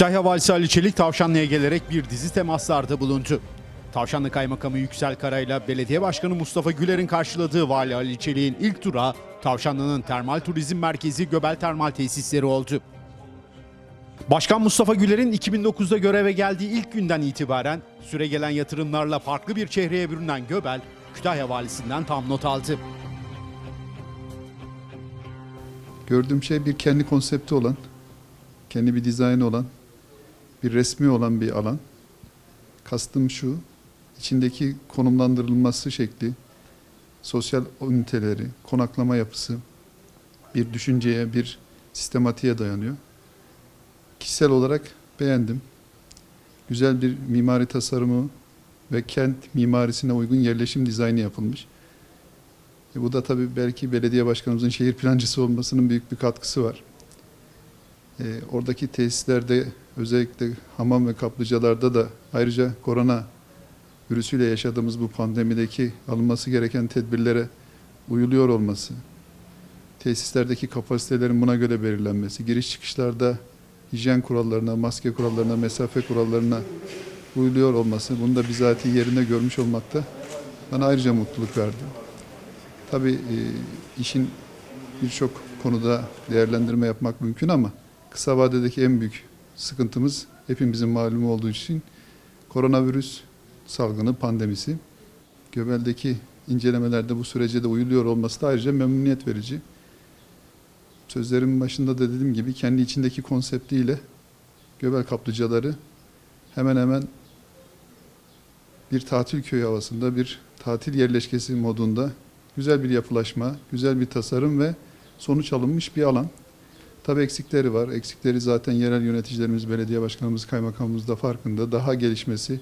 Kütahya Valisi Ali Çelik Tavşanlı'ya gelerek bir dizi temaslarda bulundu. Tavşanlı Kaymakamı Yüksel Karay'la Belediye Başkanı Mustafa Güler'in karşıladığı Vali Ali Çelik'in ilk durağı Tavşanlı'nın Termal Turizm Merkezi Göbel Termal Tesisleri oldu. Başkan Mustafa Güler'in 2009'da göreve geldiği ilk günden itibaren süregelen yatırımlarla farklı bir çehreye bürünen Göbel, Kütahya Valisi'nden tam not aldı. Gördüğüm şey bir kendi konsepti olan, kendi bir dizaynı olan, bir resmi olan bir alan. Kastım şu, içindeki konumlandırılması şekli, sosyal üniteleri, konaklama yapısı, bir düşünceye, bir sistematiğe dayanıyor. Kişisel olarak beğendim. Güzel bir mimari tasarımı ve kent mimarisine uygun yerleşim dizaynı yapılmış. E bu da tabii belki belediye başkanımızın şehir plancısı olmasının büyük bir katkısı var. E, oradaki tesislerde özellikle hamam ve kaplıcalarda da ayrıca korona virüsüyle yaşadığımız bu pandemideki alınması gereken tedbirlere uyuluyor olması, tesislerdeki kapasitelerin buna göre belirlenmesi, giriş çıkışlarda hijyen kurallarına, maske kurallarına, mesafe kurallarına uyuluyor olması, bunu da bizatihi yerinde görmüş olmakta bana ayrıca mutluluk verdi. Tabii e, işin birçok konuda değerlendirme yapmak mümkün ama kısa vadedeki en büyük sıkıntımız hepimizin malumu olduğu için koronavirüs salgını, pandemisi. Göbel'deki incelemelerde bu sürece de uyuluyor olması da ayrıca memnuniyet verici. Sözlerimin başında da dediğim gibi kendi içindeki konseptiyle Göbel kaplıcaları hemen hemen bir tatil köyü havasında, bir tatil yerleşkesi modunda güzel bir yapılaşma, güzel bir tasarım ve sonuç alınmış bir alan. Tabii eksikleri var. Eksikleri zaten yerel yöneticilerimiz, belediye başkanımız, kaymakamımız da farkında. Daha gelişmesi,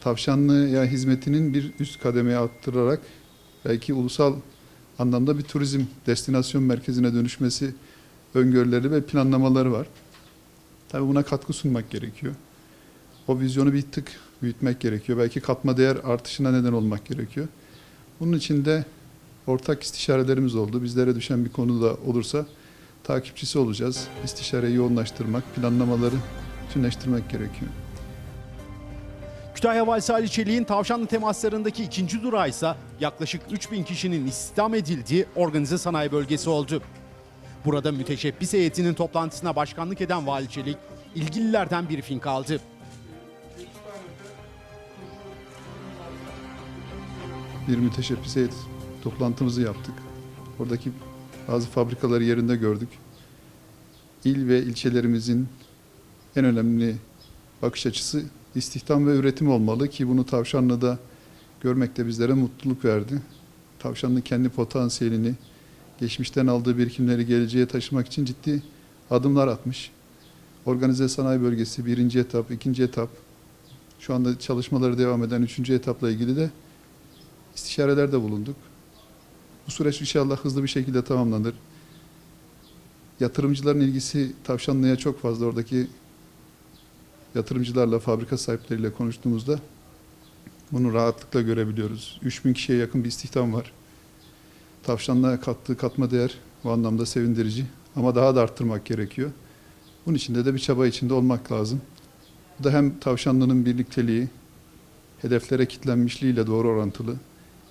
Tavşanlı'ya hizmetinin bir üst kademeye arttırarak belki ulusal anlamda bir turizm destinasyon merkezine dönüşmesi öngörüleri ve planlamaları var. Tabii buna katkı sunmak gerekiyor. O vizyonu bir tık büyütmek gerekiyor. Belki katma değer artışına neden olmak gerekiyor. Bunun için de ortak istişarelerimiz oldu. Bizlere düşen bir konu da olursa takipçisi olacağız. İstişareyi yoğunlaştırmak, planlamaları bütünleştirmek gerekiyor. Kütahya Valisi Ali Çelik'in Tavşanlı temaslarındaki ikinci durağı ise yaklaşık 3000 kişinin istihdam edildiği organize sanayi bölgesi oldu. Burada müteşebbis heyetinin toplantısına başkanlık eden Vali Çelik, ilgililerden bir fink aldı. bir müteşebbis heyet toplantımızı yaptık. Oradaki bazı fabrikaları yerinde gördük. İl ve ilçelerimizin en önemli bakış açısı istihdam ve üretim olmalı ki bunu Tavşanlı'da görmek de bizlere mutluluk verdi. Tavşanlı kendi potansiyelini, geçmişten aldığı birikimleri geleceğe taşımak için ciddi adımlar atmış. Organize sanayi bölgesi birinci etap, ikinci etap, şu anda çalışmaları devam eden üçüncü etapla ilgili de istişarelerde bulunduk. Bu süreç inşallah hızlı bir şekilde tamamlanır. Yatırımcıların ilgisi Tavşanlı'ya çok fazla. Oradaki yatırımcılarla, fabrika sahipleriyle konuştuğumuzda bunu rahatlıkla görebiliyoruz. 3000 kişiye yakın bir istihdam var. Tavşanlı'ya kattığı katma değer bu anlamda sevindirici. Ama daha da arttırmak gerekiyor. Bunun içinde de bir çaba içinde olmak lazım. Bu da hem Tavşanlı'nın birlikteliği, hedeflere kitlenmişliğiyle doğru orantılı.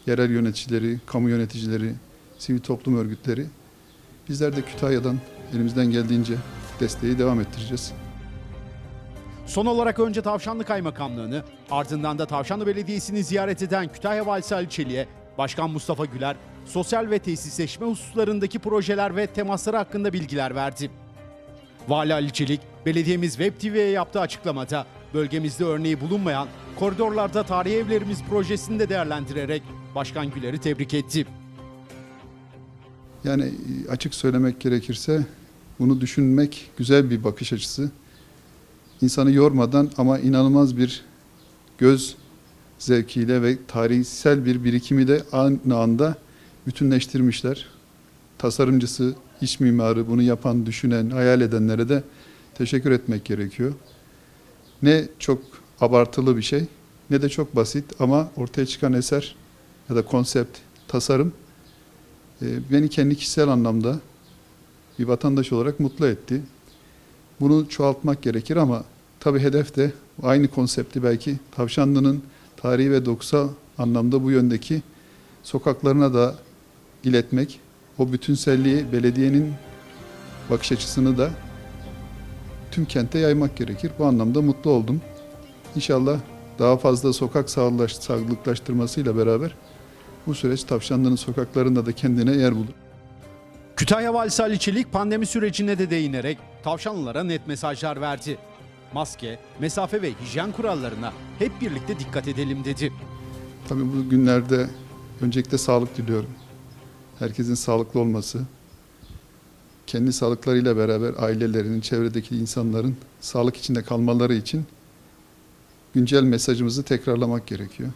Yerel yöneticileri, kamu yöneticileri, sivil toplum örgütleri. Bizler de Kütahya'dan elimizden geldiğince desteği devam ettireceğiz. Son olarak önce Tavşanlı Kaymakamlığı'nı ardından da Tavşanlı Belediyesi'ni ziyaret eden Kütahya Valisi Ali Çelik'e Başkan Mustafa Güler sosyal ve tesisleşme hususlarındaki projeler ve temasları hakkında bilgiler verdi. Vali Ali Çelik, belediyemiz Web TV'ye yaptığı açıklamada bölgemizde örneği bulunmayan koridorlarda tarihi evlerimiz projesini de değerlendirerek Başkan Güler'i tebrik etti. Yani açık söylemek gerekirse bunu düşünmek güzel bir bakış açısı. İnsanı yormadan ama inanılmaz bir göz zevkiyle ve tarihsel bir birikimi de aynı anda bütünleştirmişler. Tasarımcısı, iç mimarı, bunu yapan, düşünen, hayal edenlere de teşekkür etmek gerekiyor. Ne çok abartılı bir şey ne de çok basit ama ortaya çıkan eser ya da konsept, tasarım e, beni kendi kişisel anlamda bir vatandaş olarak mutlu etti. Bunu çoğaltmak gerekir ama tabii hedef de aynı konsepti belki Tavşanlı'nın tarihi ve dokusal anlamda bu yöndeki sokaklarına da iletmek. O bütünselliği belediyenin bakış açısını da tüm kente yaymak gerekir. Bu anlamda mutlu oldum. İnşallah daha fazla sokak sağlıklaştırmasıyla beraber bu süreç Tavşanlı'nın sokaklarında da kendine yer bulur. Kütahya Valisi Ali Çelik pandemi sürecine de değinerek tavşanlılara net mesajlar verdi. Maske, mesafe ve hijyen kurallarına hep birlikte dikkat edelim dedi. Tabii bu günlerde öncelikle sağlık diliyorum. Herkesin sağlıklı olması, kendi sağlıklarıyla beraber ailelerinin, çevredeki insanların sağlık içinde kalmaları için güncel mesajımızı tekrarlamak gerekiyor.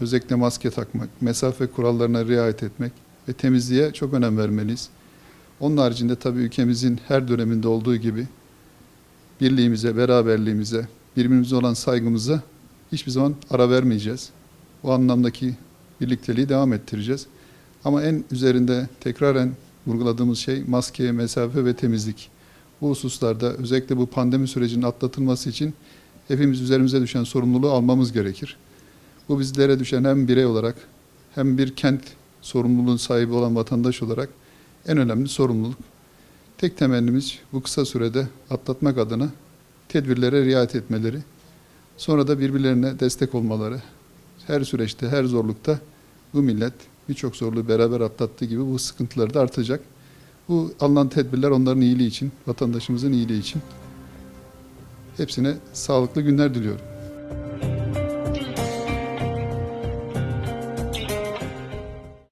Özellikle maske takmak, mesafe kurallarına riayet etmek ve temizliğe çok önem vermeliyiz. Onun haricinde tabii ülkemizin her döneminde olduğu gibi birliğimize, beraberliğimize, birbirimize olan saygımıza hiçbir zaman ara vermeyeceğiz. Bu anlamdaki birlikteliği devam ettireceğiz. Ama en üzerinde tekraren vurguladığımız şey maske, mesafe ve temizlik. Bu hususlarda özellikle bu pandemi sürecinin atlatılması için hepimiz üzerimize düşen sorumluluğu almamız gerekir. Bu bizlere düşen hem birey olarak hem bir kent sorumluluğun sahibi olan vatandaş olarak en önemli sorumluluk. Tek temennimiz bu kısa sürede atlatmak adına tedbirlere riayet etmeleri, sonra da birbirlerine destek olmaları. Her süreçte, her zorlukta bu millet birçok zorluğu beraber atlattığı gibi bu sıkıntıları da artacak. Bu alınan tedbirler onların iyiliği için, vatandaşımızın iyiliği için. Hepsine sağlıklı günler diliyorum.